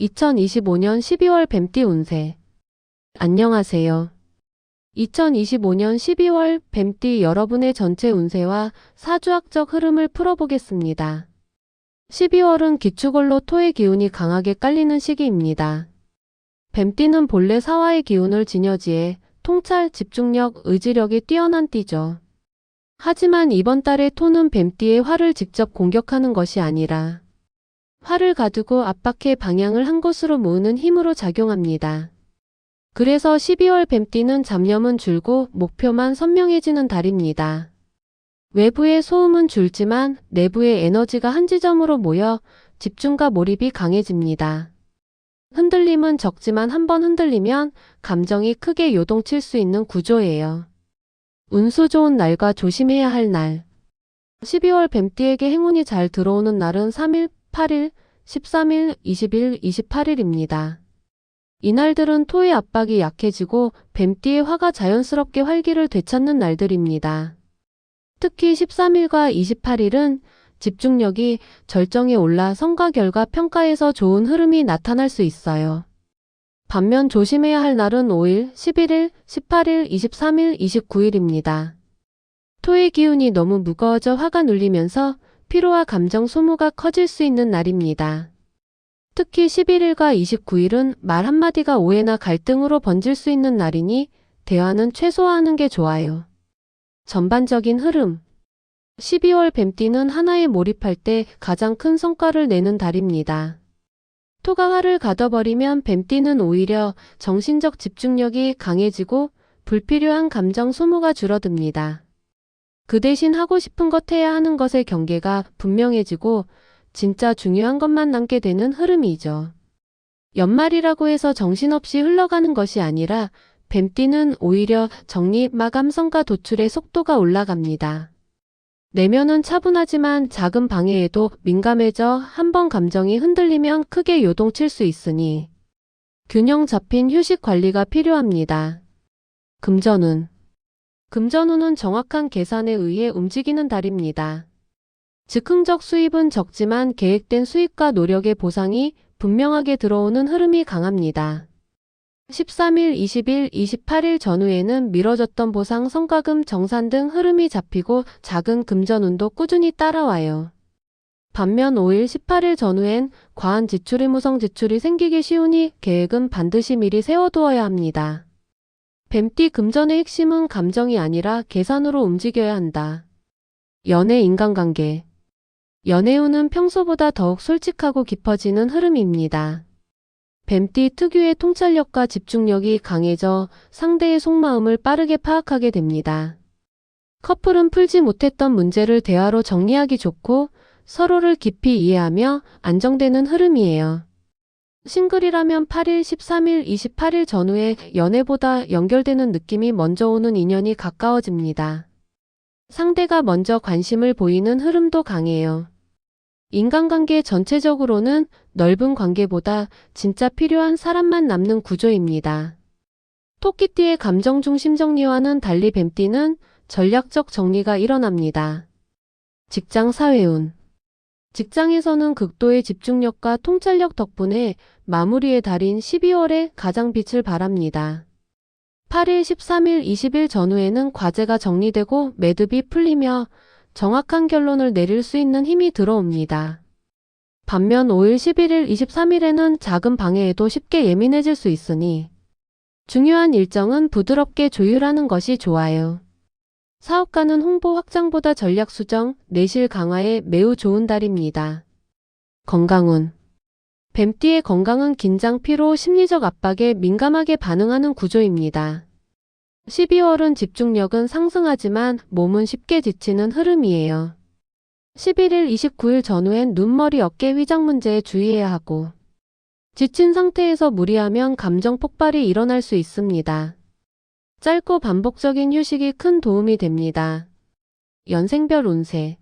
2025년 12월 뱀띠 운세. 안녕하세요. 2025년 12월 뱀띠 여러분의 전체 운세와 사주학적 흐름을 풀어보겠습니다. 12월은 기축월로 토의 기운이 강하게 깔리는 시기입니다. 뱀띠는 본래 사화의 기운을 지녀지에 통찰, 집중력, 의지력이 뛰어난 띠죠. 하지만 이번 달의 토는 뱀띠의 화를 직접 공격하는 것이 아니라 화를 가두고 압박해 방향을 한 곳으로 모으는 힘으로 작용합니다. 그래서 12월 뱀띠는 잡념은 줄고 목표만 선명해지는 달입니다. 외부의 소음은 줄지만 내부의 에너지가 한 지점으로 모여 집중과 몰입이 강해집니다. 흔들림은 적지만 한 번 흔들리면 감정이 크게 요동칠 수 있는 구조예요. 운수 좋은 날과 조심해야 할 날. 12월 뱀띠에게 행운이 잘 들어오는 날은 3일, 8일, 13일, 20일, 28일입니다. 이날들은 토의 압박이 약해지고 뱀띠의 화가 자연스럽게 활기를 되찾는 날들입니다. 특히 13일과 28일은 집중력이 절정에 올라 성과 결과 평가에서 좋은 흐름이 나타날 수 있어요. 반면 조심해야 할 날은 5일, 11일, 18일, 23일, 29일입니다. 토의 기운이 너무 무거워져 화가 눌리면서 피로와 감정 소모가 커질 수 있는 날입니다. 특히 11일과 29일은 말 한마디가 오해나 갈등으로 번질 수 있는 날이니 대화는 최소화하는 게 좋아요. 전반적인 흐름 12월 뱀띠는 하나에 몰입할 때 가장 큰 성과를 내는 달입니다. 토가 화를 가둬버리면 뱀띠는 오히려 정신적 집중력이 강해지고 불필요한 감정 소모가 줄어듭니다. 그 대신 하고 싶은 것 해야 하는 것의 경계가 분명해지고 진짜 중요한 것만 남게 되는 흐름이죠. 연말이라고 해서 정신없이 흘러가는 것이 아니라 뱀띠는 오히려 정리 마감성과 도출의 속도가 올라갑니다. 내면은 차분하지만 작은 방해에도 민감해져 한 번 감정이 흔들리면 크게 요동칠 수 있으니 균형 잡힌 휴식 관리가 필요합니다. 금전운 금전운은 정확한 계산에 의해 움직이는 달입니다. 즉흥적 수입은 적지만 계획된 수입과 노력의 보상이 분명하게 들어오는 흐름이 강합니다. 13일, 20일, 28일 전후에는 미뤄졌던 보상, 성과금, 정산 등 흐름이 잡히고 작은 금전운도 꾸준히 따라와요. 반면 5일, 18일 전후엔 과한 지출의 무성 지출이 생기기 쉬우니 계획은 반드시 미리 세워두어야 합니다. 뱀띠 금전의 핵심은 감정이 아니라 계산으로 움직여야 한다. 연애 인간관계 연애운은 평소보다 더욱 솔직하고 깊어지는 흐름입니다. 뱀띠 특유의 통찰력과 집중력이 강해져 상대의 속마음을 빠르게 파악하게 됩니다. 커플은 풀지 못했던 문제를 대화로 정리하기 좋고 서로를 깊이 이해하며 안정되는 흐름이에요. 싱글이라면 8일, 13일, 28일 전후에 연애보다 연결되는 느낌이 먼저 오는 인연이 가까워집니다. 상대가 먼저 관심을 보이는 흐름도 강해요. 인간관계 전체적으로는 넓은 관계보다 진짜 필요한 사람만 남는 구조입니다. 토끼띠의 감정 중심 정리와는 달리 뱀띠는 전략적 정리가 일어납니다. 직장 사회운 직장에서는 극도의 집중력과 통찰력 덕분에 마무리의 달인 12월에 가장 빛을 발합니다. 8일, 13일, 20일 전후에는 과제가 정리되고 매듭이 풀리며 정확한 결론을 내릴 수 있는 힘이 들어옵니다. 반면 5일, 11일, 23일에는 작은 방해에도 쉽게 예민해질 수 있으니 중요한 일정은 부드럽게 조율하는 것이 좋아요. 사업가는 홍보 확장보다 전략 수정, 내실 강화에 매우 좋은 달입니다. 건강운 뱀띠의 건강은 긴장, 피로, 심리적 압박에 민감하게 반응하는 구조입니다. 12월은 집중력은 상승하지만 몸은 쉽게 지치는 흐름이에요. 11일, 29일 전후엔 눈머리, 어깨 위장 문제에 주의해야 하고 지친 상태에서 무리하면 감정 폭발이 일어날 수 있습니다. 짧고 반복적인 휴식이 큰 도움이 됩니다. 연생별 운세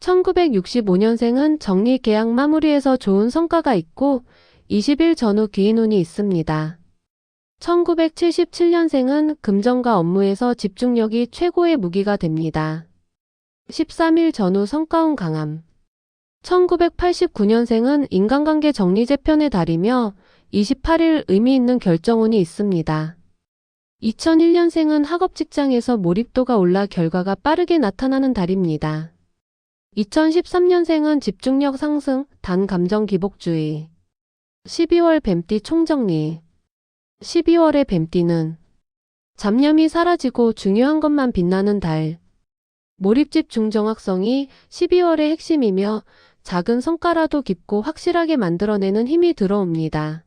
1965년생은 정리 계약 마무리에서 좋은 성과가 있고 20일 전후 귀인운이 있습니다. 1977년생은 금전과 업무에서 집중력이 최고의 무기가 됩니다. 13일 전후 성과운 강함 1989년생은 인간관계 정리 재편의 달이며 28일 의미 있는 결정운이 있습니다. 2001년생은 학업 직장에서 몰입도가 올라 결과가 빠르게 나타나는 달입니다. 2013년생은 집중력 상승, 단 감정 기복주의. 12월 뱀띠 총정리. 12월의 뱀띠는 잡념이 사라지고 중요한 것만 빛나는 달. 몰입 집 중 정확성이 12월의 핵심이며 작은 성과라도 깊고 확실하게 만들어내는 힘이 들어옵니다.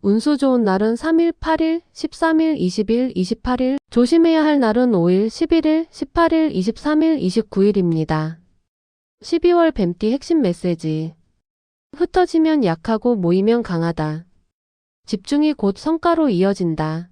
운수 좋은 날은 3일, 8일, 13일, 20일, 28일, 조심해야 할 날은 5일, 11일, 18일, 23일, 29일입니다. 12월 뱀띠 핵심 메시지. 흩어지면 약하고 모이면 강하다. 집중이 곧 성과로 이어진다.